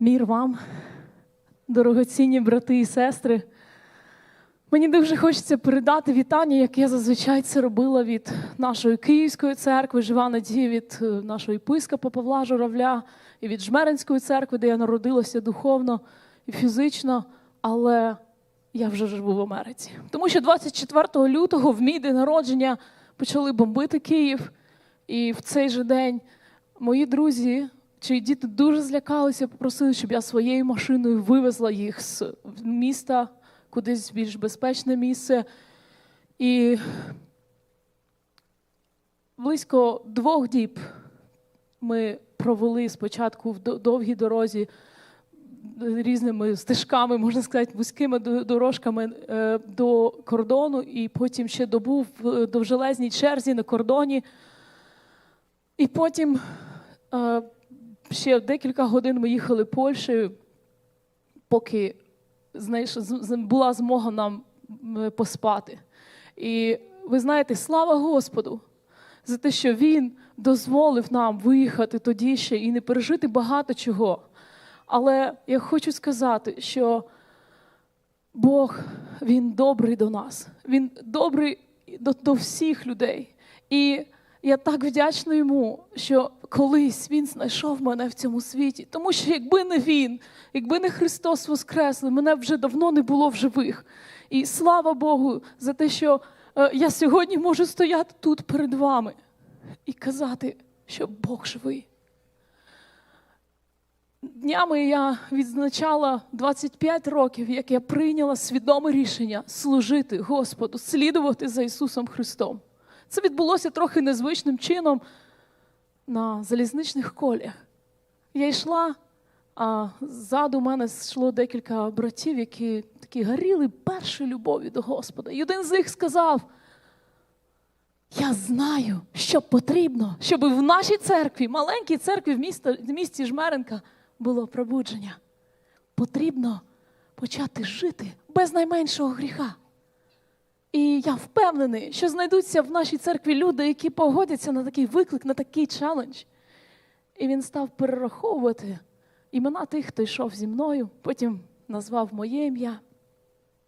Мір вам, дорогоцінні брати і сестри. Мені дуже хочеться передати вітання, як я зазвичай це робила від нашої Київської церкви, жива надія від е, нашого єпископа Павла Журавля і від Жмеринської церкви, де я народилася духовно і фізично, але я вже живу в Америці. Тому що 24 лютого, в мій день народження, почали бомбити Київ. І в цей же день мої друзі, чиї діти дуже злякалися, попросили, щоб я своєю машиною вивезла їх з міста кудись в більш безпечне місце. І близько двох діб ми провели спочатку в довгій дорозі різними стежками, можна сказати, вузькими дорожками е, до кордону, і потім ще добу в довжелезній черзі на кордоні. І потім е, ще декілька годин ми їхали Польщею, поки знаєш, була змога нам поспати. І ви знаєте, слава Господу за те, що Він дозволив нам виїхати тоді ще і не пережити багато чого. Але я хочу сказати, що Бог Він добрий до нас, Він добрий до, до всіх людей. І я так вдячна йому, що колись він знайшов мене в цьому світі. Тому що якби не він, якби не Христос Воскреслий, мене вже давно не було в живих. І слава Богу за те, що е, я сьогодні можу стояти тут перед вами і казати, що Бог живий. Днями я відзначала 25 років, як я прийняла свідоме рішення служити Господу, слідувати за Ісусом Христом. Це відбулося трохи незвичним чином на залізничних коліях. Я йшла, а ззаду мене йшло декілька братів, які такі горіли першою любов'ю до Господа. І один з них сказав: Я знаю, що потрібно, щоб в нашій церкві, маленькій церкві в місті, в місті Жмеренка, було пробудження. Потрібно почати жити без найменшого гріха. І я впевнений, що знайдуться в нашій церкві люди, які погодяться на такий виклик, на такий челендж. І він став перераховувати імена тих, хто йшов зі мною, потім назвав моє ім'я.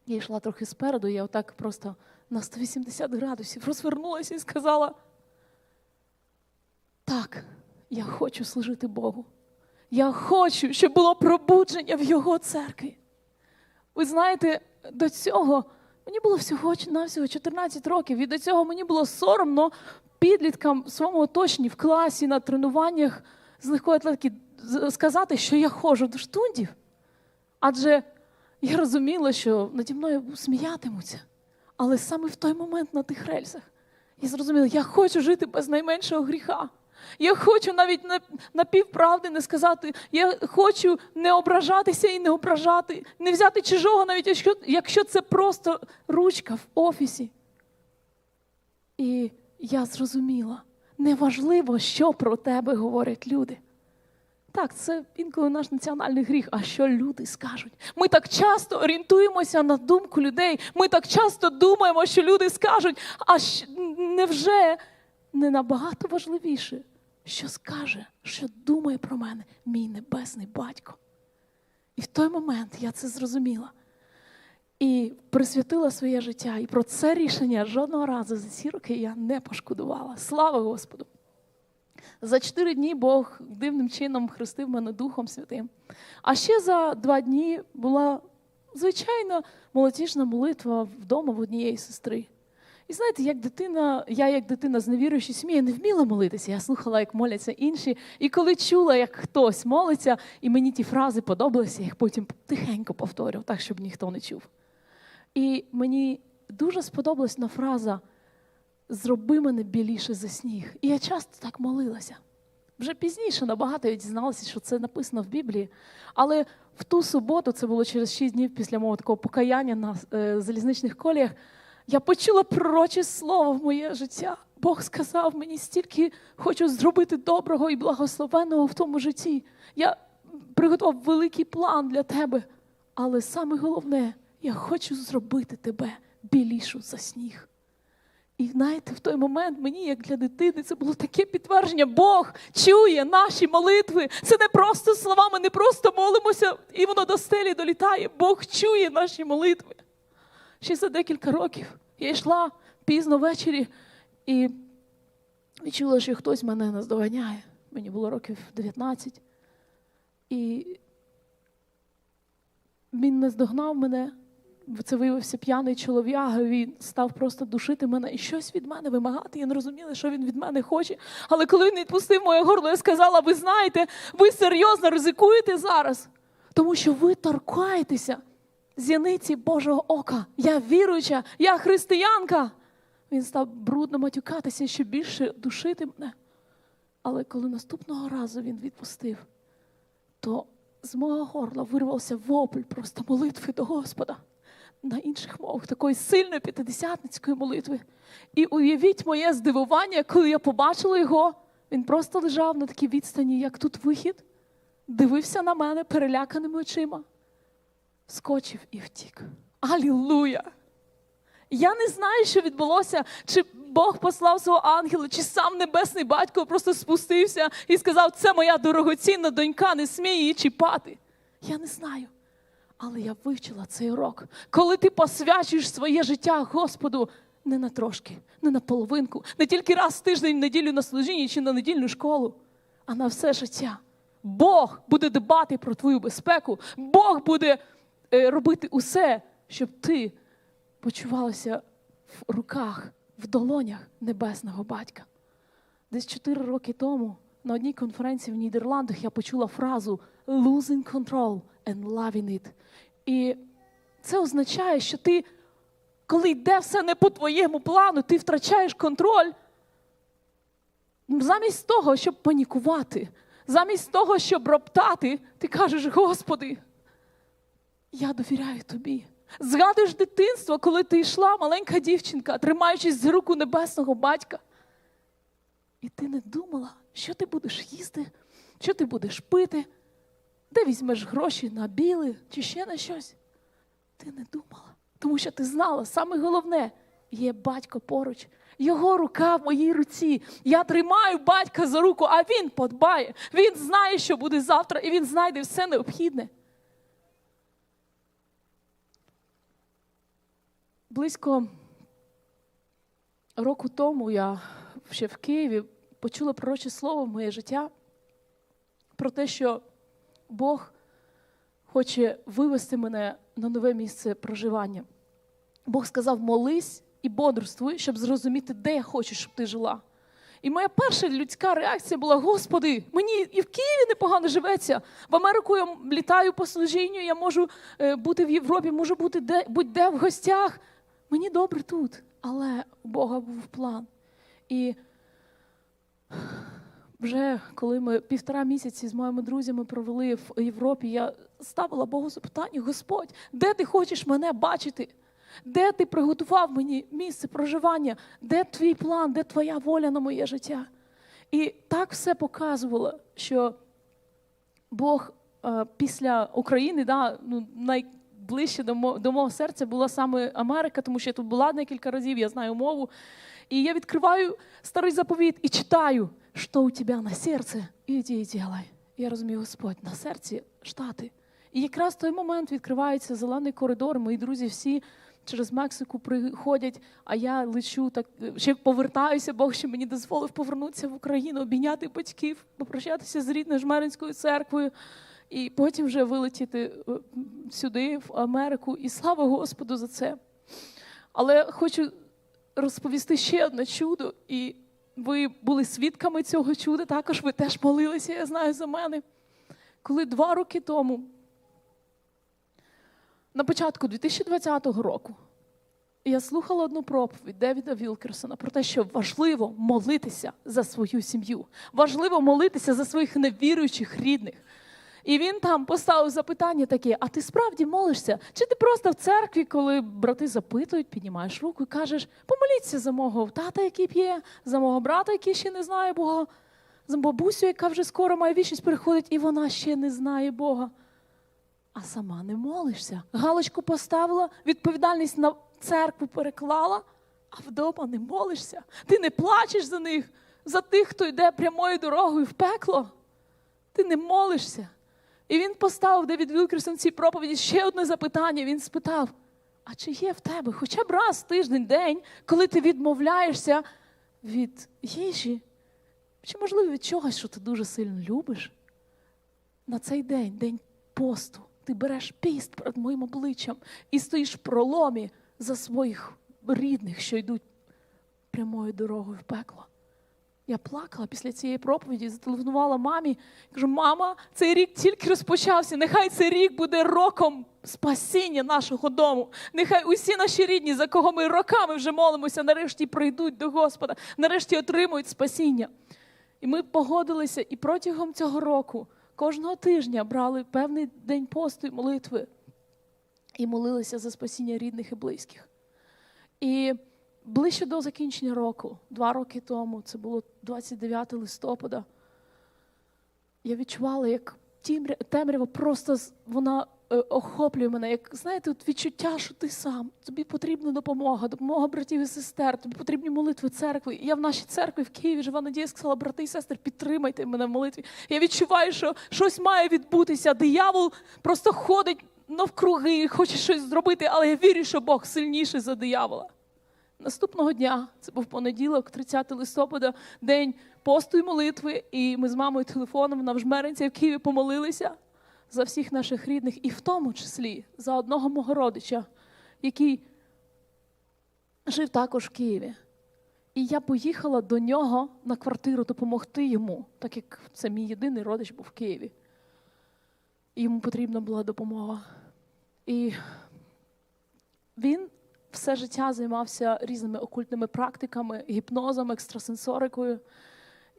Я йшла трохи спереду, я отак просто на 180 градусів розвернулася і сказала: так, я хочу служити Богу. Я хочу, щоб було пробудження в Його церкві. Ви знаєте, до цього мені було всього навсього 14 років, і до цього мені було соромно підліткам в своєму оточенні в класі на тренуваннях з легкої атлетики сказати, що я ходжу до штундів. Адже я розуміла, що наді мною сміятимуться. Але саме в той момент на тих рельсах я зрозуміла, я хочу жити без найменшого гріха. Я хочу навіть на, на півправди не сказати, я хочу не ображатися і не ображати, не взяти чужого, навіть якщо, якщо це просто ручка в офісі. І я зрозуміла, неважливо, що про тебе говорять люди. Так, це інколи наш національний гріх. А що люди скажуть? Ми так часто орієнтуємося на думку людей. Ми так часто думаємо, що люди скажуть. А невже не набагато важливіше, що скаже, що думає про мене мій небесний батько? І в той момент я це зрозуміла. І присвятила своє життя. І про це рішення жодного разу за ці роки я не пошкодувала. Слава Господу! За чотири дні Бог дивним чином хрестив мене Духом Святим. А ще за два дні була звичайна молодіжна молитва вдома в однієї сестри. І знаєте, як дитина, я як дитина з невіруючої сім'ї не вміла молитися. Я слухала, як моляться інші. І коли чула, як хтось молиться, і мені ті фрази подобалися, я їх потім тихенько повторював, так, щоб ніхто не чув. І мені дуже сподобалась фраза зроби мене біліше за сніг. І я часто так молилася. Вже пізніше набагато я дізналася, що це написано в Біблії. Але в ту суботу, це було через шість днів після мого такого покаяння на е, залізничних коліях, я почула пророче слово в моє життя. Бог сказав мені стільки хочу зробити доброго і благословенного в тому житті. Я приготував великий план для тебе. Але саме головне, я хочу зробити тебе білішу за сніг. І знаєте, в той момент мені, як для дитини, це було таке підтвердження. Бог чує наші молитви. Це не просто слова, ми не просто молимося, і воно до стелі долітає. Бог чує наші молитви. Ще за декілька років я йшла пізно ввечері і відчула, що хтось мене наздоганяє. Мені було років 19. І він не здогнав мене. Це виявився п'яний чолов'яга. Він став просто душити мене і щось від мене вимагати. Я не розуміла, що він від мене хоче. Але коли він відпустив моє горло, я сказала: ви знаєте, ви серйозно ризикуєте зараз, тому що ви торкаєтеся зяниці Божого ока. Я віруюча, я християнка. Він став брудно матюкатися, ще більше душити мене. Але коли наступного разу він відпустив, то з мого горла вирвався вопль просто молитви до Господа на інших мовах, такої сильної п'ятидесятницької молитви. І уявіть моє здивування, коли я побачила його, він просто лежав на такій відстані, як тут вихід, дивився на мене переляканими очима, скочив і втік. Алілуя! Я не знаю, що відбулося, чи Бог послав свого ангела, чи сам небесний батько просто спустився і сказав: це моя дорогоцінна донька, не смій її чіпати. Я не знаю. Але я вивчила цей урок. Коли ти посвячуєш своє життя Господу не на трошки, не на половинку, не тільки раз в тиждень в неділю на служінні чи на недільну школу, а на все життя. Бог буде дбати про твою безпеку, Бог буде робити усе, щоб ти почувалася в руках, в долонях небесного батька. Десь чотири роки тому на одній конференції в Нідерландах я почула фразу losing control and loving it. І це означає, що ти, коли йде все не по твоєму плану, ти втрачаєш контроль. Замість того, щоб панікувати, замість того, щоб роптати, ти кажеш, Господи, я довіряю тобі. Згадуєш дитинство, коли ти йшла, маленька дівчинка, тримаючись за руку небесного батька. І ти не думала, що ти будеш їсти, що ти будеш пити, де візьмеш гроші на біле чи ще на щось. Ти не думала, тому що ти знала, саме головне є батько поруч. Його рука в моїй руці. Я тримаю батька за руку, а він подбає. Він знає, що буде завтра, і він знайде все необхідне. Близько року тому я ще в Києві почула пророче слово в моє життя про те, що Бог хоче вивести мене на нове місце проживання. Бог сказав: молись і бодрствуй, щоб зрозуміти, де я хочу, щоб ти жила. І моя перша людська реакція була: Господи, мені і в Києві непогано живеться. В Америку я літаю по служінню, я можу е, бути в Європі, можу бути де, будь-де в гостях. Мені добре тут, але у Бога був план. І вже коли ми півтора місяці з моїми друзями провели в Європі, я ставила Богу запитання: Господь, де ти хочеш мене бачити? Де ти приготував мені місце проживання? Де твій план, де твоя воля на моє життя? І так все показувало, що Бог е, після України, да, ну, найближче до, мо, до мого серця була саме Америка, тому що я тут була декілька разів, я знаю мову. І я відкриваю старий заповіт і читаю, що у тебе на серці, іди і ділай. Я розумію, Господь, на серці штати. І якраз в той момент відкривається зелений коридор. Мої друзі всі через Мексику приходять, а я лечу так, ще повертаюся, Бог ще мені дозволив повернутися в Україну, обійняти батьків, попрощатися з рідною жмеринською церквою. І потім вже вилетіти е, сюди, в Америку, і слава Господу за це. Але хочу розповісти ще одне чудо, і ви були свідками цього чуда, також ви теж молилися, я знаю за мене. Коли два роки тому, на початку 2020 року, я слухала одну проповідь Девіда Вілкерсона про те, що важливо молитися за свою сім'ю, важливо молитися за своїх невіруючих рідних. І він там поставив запитання таке: а ти справді молишся? Чи ти просто в церкві, коли брати запитують, піднімаєш руку і кажеш, помоліться за мого тата, який п'є, за мого брата, який ще не знає Бога, за бабусю, яка вже скоро має вічність приходить, і вона ще не знає Бога. А сама не молишся. Галочку поставила, відповідальність на церкву переклала, а вдома не молишся. Ти не плачеш за них, за тих, хто йде прямою дорогою в пекло. Ти не молишся. І він поставив Девід Вілкерсон цій проповіді ще одне запитання. Він спитав: а чи є в тебе хоча б раз тиждень день, коли ти відмовляєшся від їжі? Чи, можливо, від чогось, що ти дуже сильно любиш? На цей день, день посту, ти береш піст перед моїм обличчям і стоїш в проломі за своїх рідних, що йдуть прямою дорогою в пекло. Я плакала після цієї проповіді, зателефонувала мамі. Кажу, мама, цей рік тільки розпочався. Нехай цей рік буде роком спасіння нашого дому. Нехай усі наші рідні, за кого ми роками вже молимося, нарешті прийдуть до Господа, нарешті отримують спасіння. І ми погодилися, і протягом цього року кожного тижня брали певний день посту і молитви і молилися за спасіння рідних і близьких. І ближче до закінчення року, два роки тому, це було 29 листопада, я відчувала, як темрява просто вона е, охоплює мене. Як знаєте, от відчуття, що ти сам, тобі потрібна допомога, допомога братів і сестер, тобі потрібні молитви церкви. Я в нашій церкві в Києві жива надія сказала, брати і сестри, підтримайте мене в молитві. Я відчуваю, що щось має відбутися. Диявол просто ходить навкруги, хоче щось зробити, але я вірю, що Бог сильніший за диявола. Наступного дня, це був понеділок, 30 листопада, день посту і молитви, і ми з мамою телефоном на Вжмеринці в Києві помолилися за всіх наших рідних, і в тому числі за одного мого родича, який жив також в Києві. І я поїхала до нього на квартиру допомогти йому, так як це мій єдиний родич був в Києві. Йому потрібна була допомога. І він все життя займався різними окультними практиками, гіпнозом, екстрасенсорикою.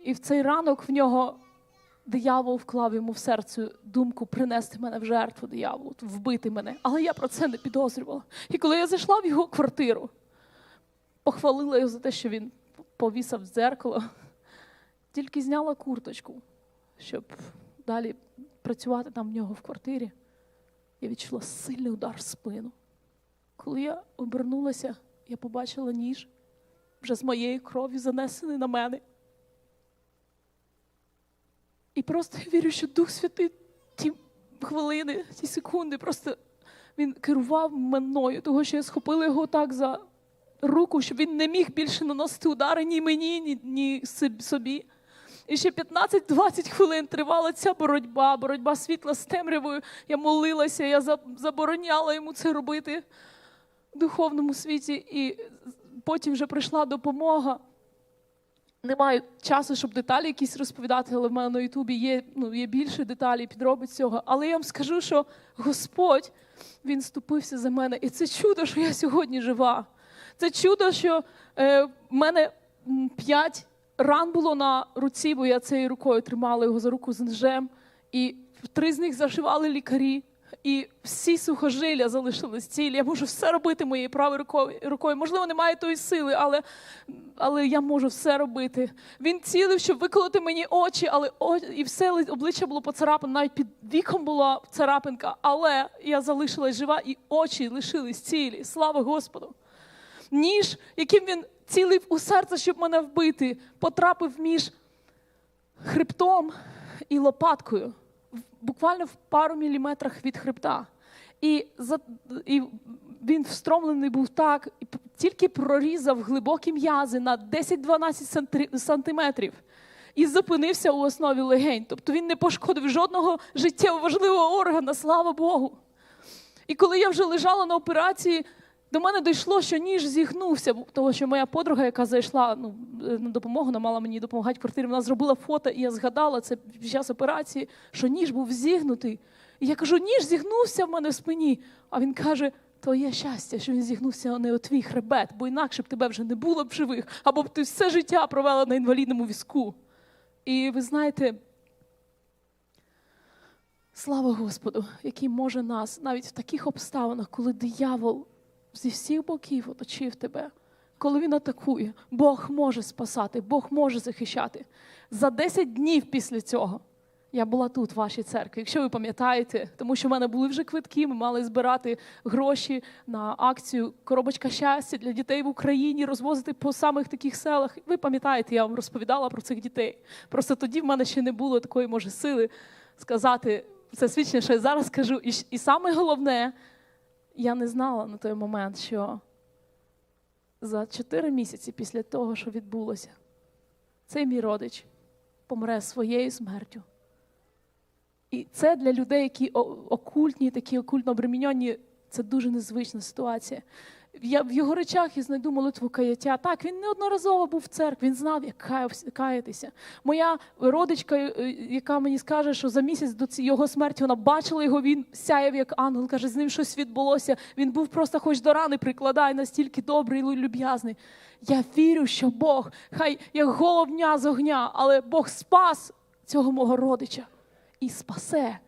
І в цей ранок в нього диявол вклав йому в серце думку принести мене в жертву дияволу, вбити мене. Але я про це не підозрювала. І коли я зайшла в його квартиру, похвалила його за те, що він повісав дзеркало, тільки зняла курточку, щоб далі працювати там в нього в квартирі. Я відчула сильний удар в спину. Коли я обернулася, я побачила ніж вже з моєї крові занесений на мене. І просто я вірю, що Дух Святий ті хвилини, ті секунди, просто він керував мною, того що я схопила його так за руку, щоб він не міг більше наносити удари ні мені, ні, ні собі. І ще 15-20 хвилин тривала ця боротьба, боротьба світла з темрявою. Я молилася, я забороняла йому це робити духовному світі, і потім вже прийшла допомога. Не маю часу, щоб деталі якісь розповідати, але в мене на Ютубі є, ну, є більше деталей, підробиць цього. Але я вам скажу, що Господь Він ступився за мене. І це чудо, що я сьогодні жива. Це чудо, що е, в мене п'ять ран було на руці, бо я цією рукою тримала його за руку з ножем. І три з них зашивали лікарі. І всі сухожилля залишились цілі. Я можу все робити моєю правою рукою. Можливо, немає тої сили, але, але я можу все робити. Він цілив, щоб виколоти мені очі, але і все обличчя було поцарапане, навіть під віком була царапинка. Але я залишилась жива, і очі лишились цілі. Слава Господу! Ніж, яким він цілив у серце, щоб мене вбити, потрапив між хребтом і лопаткою, буквально в пару міліметрах від хребта. І, за, і він встромлений був так, і тільки прорізав глибокі м'язи на 10-12 сантиметрів і зупинився у основі легень. Тобто він не пошкодив жодного життєво важливого органа, слава Богу. І коли я вже лежала на операції, до мене дійшло, що ніж зігнувся, того що моя подруга, яка зайшла ну, е, на допомогу, вона мала мені допомагати в квартирі, вона зробила фото, і я згадала це під час операції, що ніж був зігнутий. І я кажу, ніж зігнувся в мене в спині. А він каже: твоє щастя, що він зігнувся не у твій хребет, бо інакше б тебе вже не було б живих, або б ти все життя провела на інвалідному візку. І ви знаєте, Слава Господу, який може нас навіть в таких обставинах, коли диявол зі всіх боків оточив тебе, коли він атакує, Бог може спасати, Бог може захищати. За 10 днів після цього Я була тут, в вашій церкві, якщо ви пам'ятаєте, тому що в мене були вже квитки, ми мали збирати гроші на акцію Коробочка щастя для дітей в Україні, розвозити по самих таких селах. Ви пам'ятаєте, я вам розповідала про цих дітей. Просто тоді в мене ще не було такої, може, сили сказати це свідчення, що я зараз скажу. І, і саме головне, я не знала на той момент, що за 4 місяці після того, що відбулося, цей мій родич помре своєю смертю. І це для людей, які окультні, такі окультно обремінені, це дуже незвична ситуація. Я в його речах я знайду молитву каяття. Так, він неодноразово був в церкві, він знав, як каятися. Моя родичка, е, яка мені скаже, що за місяць до його смерті вона бачила його, він сяяв як ангел, каже, з ним щось відбулося. Він був просто хоч до рани прикладай, настільки добрий і люб'язний. Я вірю, що Бог, хай як головня з огня, але Бог спас цього мого родича і спасе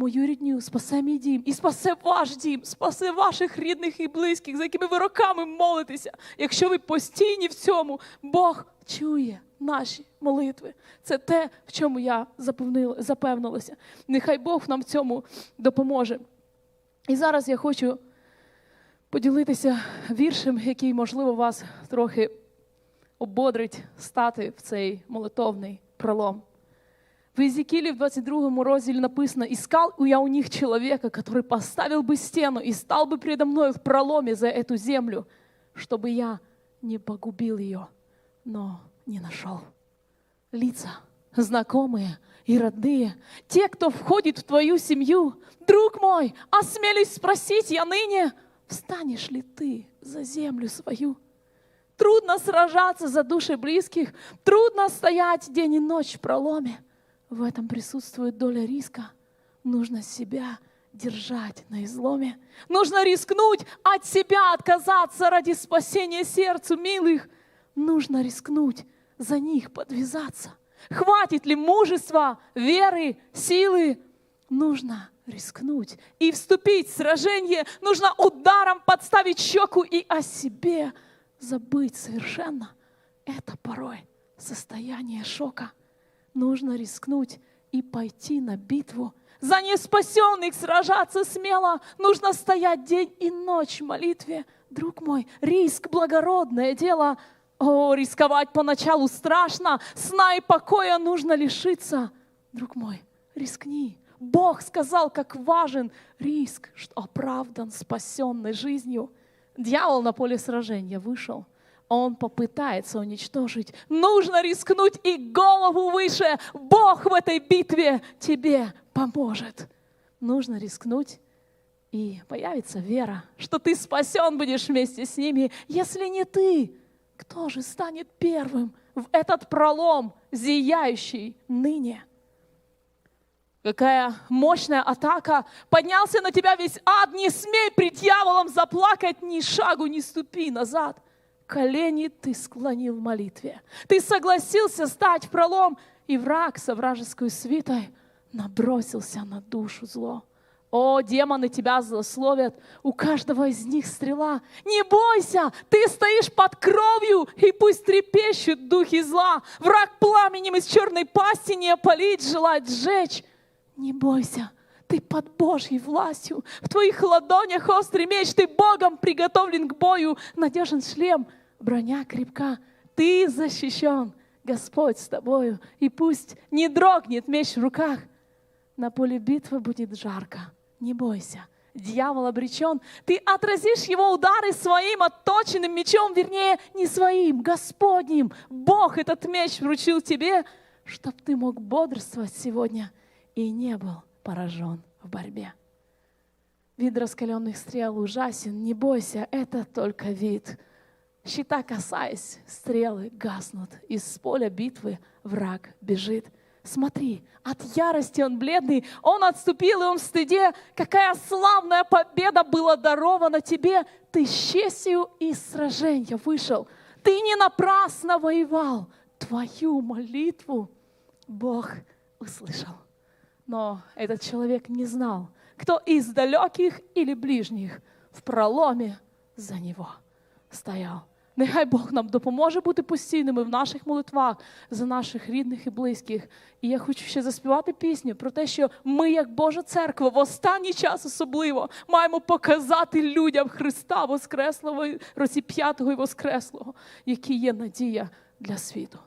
мою рідню, спасе мій дім, і спасе ваш дім, спасе ваших рідних і близьких, за якими ви роками молитеся. Якщо ви постійні в цьому, Бог чує наші молитви. Це те, в чому я запевнилася. Нехай Бог нам в цьому допоможе. І зараз я хочу поділитися віршем, який, можливо, вас трохи ободрить стати в цей молитовний пролом. В Иезекииле в 22 розділі написано, «Искал я у них человека, который поставил бы стену и стал бы предо мной в проломе за эту землю, чтобы я не погубил ее, но не нашел». Лица знакомые и родные, те, кто входит в твою семью, друг мой, осмелюсь спросить я ныне, встанешь ли ты за землю свою? Трудно сражаться за души близких, трудно стоять день и ночь в проломе. В этом присутствует доля риска. Нужно себя держать на изломе. Нужно рискнуть от себя отказаться ради спасения сердцу милых. Нужно рискнуть за них подвязаться. Хватит ли мужества, веры, силы? Нужно рискнуть и вступить в сражение. Нужно ударом подставить щеку и о себе забыть совершенно. Это порой состояние шока. Нужно рискнуть и пойти на битву. За неспасенных сражаться смело. Нужно стоять день и ночь в молитве. Друг мой, риск – благородное дело. О, рисковать поначалу страшно. Сна и покоя нужно лишиться. Друг мой, рискни. Бог сказал, как важен риск, что оправдан спасенной жизнью. Дьявол на поле сражения вышел. Он попытается уничтожить. Нужно рискнуть и голову выше. Бог в этой битве тебе поможет. Нужно рискнуть, и появится вера, что ты спасен будешь вместе с ними. Если не ты, кто же станет первым в этот пролом, зияющий ныне? Какая мощная атака! Поднялся на тебя весь ад, не смей пред дьяволом заплакать, ни шагу не ступи назад. Колени ты склонил в молитве. Ты согласился стать в пролом, и враг со вражеской свитой набросился на душу зло. О, демоны тебя злословят, у каждого из них стрела. Не бойся, ты стоишь под кровью, и пусть трепещут духи зла. Враг пламенем из черной пасти не опалить, желает сжечь. Не бойся, ты под Божьей властью. В твоих ладонях острый меч, ты Богом приготовлен к бою. Надежен шлем, броня крепка. Ты защищен, Господь с тобою. И пусть не дрогнет меч в руках. На поле битвы будет жарко. Не бойся, дьявол обречен. Ты отразишь его удары своим отточенным мечом, вернее, не своим, Господним. Бог этот меч вручил тебе, чтоб ты мог бодрствовать сегодня и не был поражен в борьбе. Вид раскаленных стрел ужасен, не бойся, это только вид. Щита касаясь, стрелы гаснут, из поля битвы враг бежит. Смотри, от ярости он бледный, он отступил, и он в стыде. Какая славная победа была дарована тебе. Ты с честью из сражения вышел. Ты не напрасно воевал. Твою молитву Бог услышал. Но этот человек не знал, кто из далеких или ближних в проломе за него стоял. Нехай Бог нам допоможе бути постійними в наших молитвах за наших рідних і близьких. І я хочу ще заспівати пісню про те, що ми, як Божа церква, в останній час особливо маємо показати людям Христа Воскреслого, розіп'ятого і Воскреслого, який є надія для світу.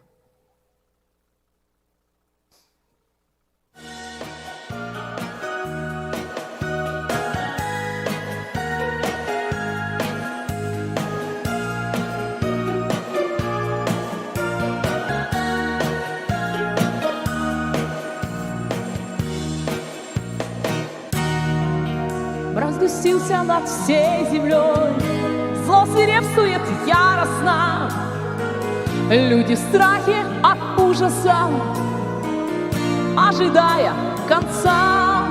Разгустился над всей землей, Зло свирепствует яростно, Люди в страхе от ужаса, Ожидая конца.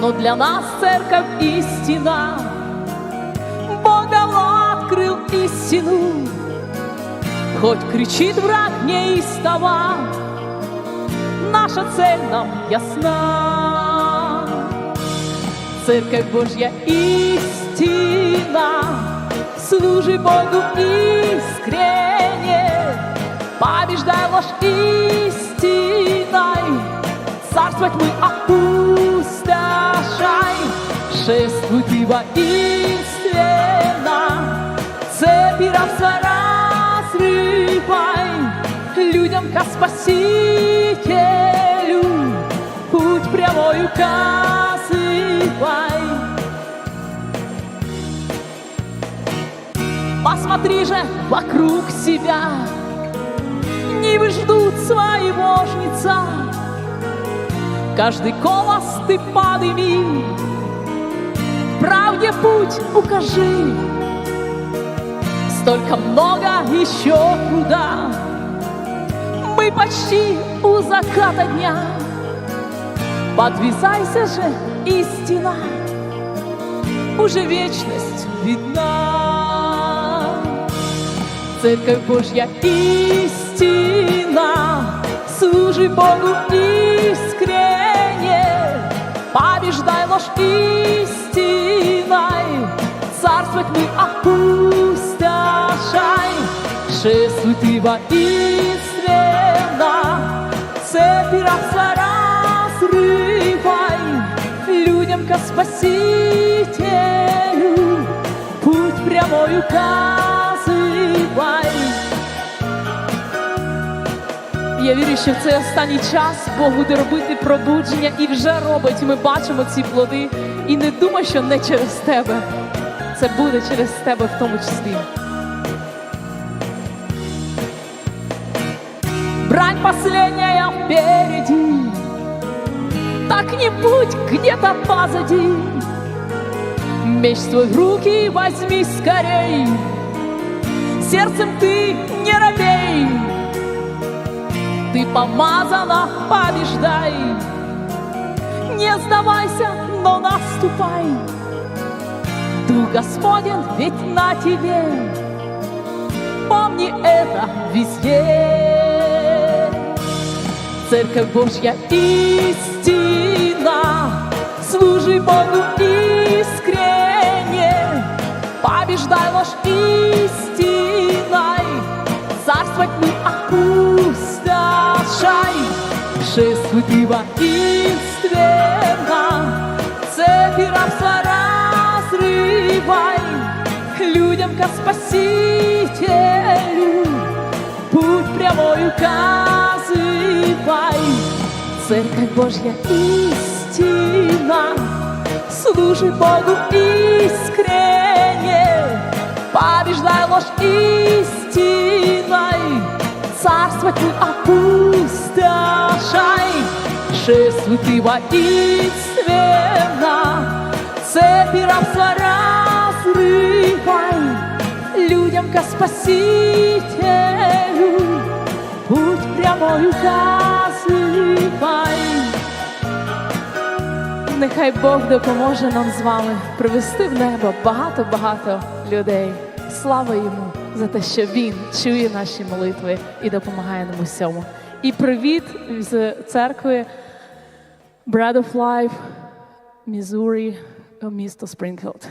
Но для нас церковь истина, Бог давно открыл истину, Хоть кричит враг неистово, Наша цель нам ясна. Церковь Божья истина, служи Богу искренне, побеждай ложь истиной, царство тьмы опустошай, шествуй ты воинственно, цепи рабства разрывай, людям ко спасителю. Путь прямой указывай. Посмотри же вокруг себя, Нивы ждут своего жнеца. Каждый голос ты подыми, Правде путь укажи. Столько много еще труда, Мы почти у заката дня. Подвязайся же, истина, уже вечность видна. Церковь Божья истина, служи Богу искренне, побеждай ложь истиной, царство тьмы опустошай, шествуй ты воинственно, цепи рабства разрывай, людям ко спасителю путь прямой указывай. Я вірю, що в цей останній час Бог буде робити пробудження і вже робить. Ми бачимо ці плоди. І не думай, що не через тебе. Це буде через тебе в тому числі. Брань последняя впереди, так не будь где-то позади. Меч свой в руки возьми скорей, сердцем ты не робей. Ты помазана, побеждай, не сдавайся, но наступай. Дух Господен ведь на тебе, помни это везде. Церковь Божья истина, служи Богу искренне, побеждай ложь истиной, царство тьмы опустошай, шествуй ты воинственно, цепи рабства разрывай, людям ко спасителю путь прямой указывай. Церковь Божья истина, служи Богу искренне, царство тьмы опустошай, шествуй ты воинственно, цепи рабства разрывай, людям ко спасителю путь прямой указывай. Нехай Бог допоможе нам з вами привести в небо багато-багато людей. Слава йому За те, що він чує наші молитви і допомагає нам усьому. І привіт з церкви Bread of Life, Мізурі, місто Спрінгфілд.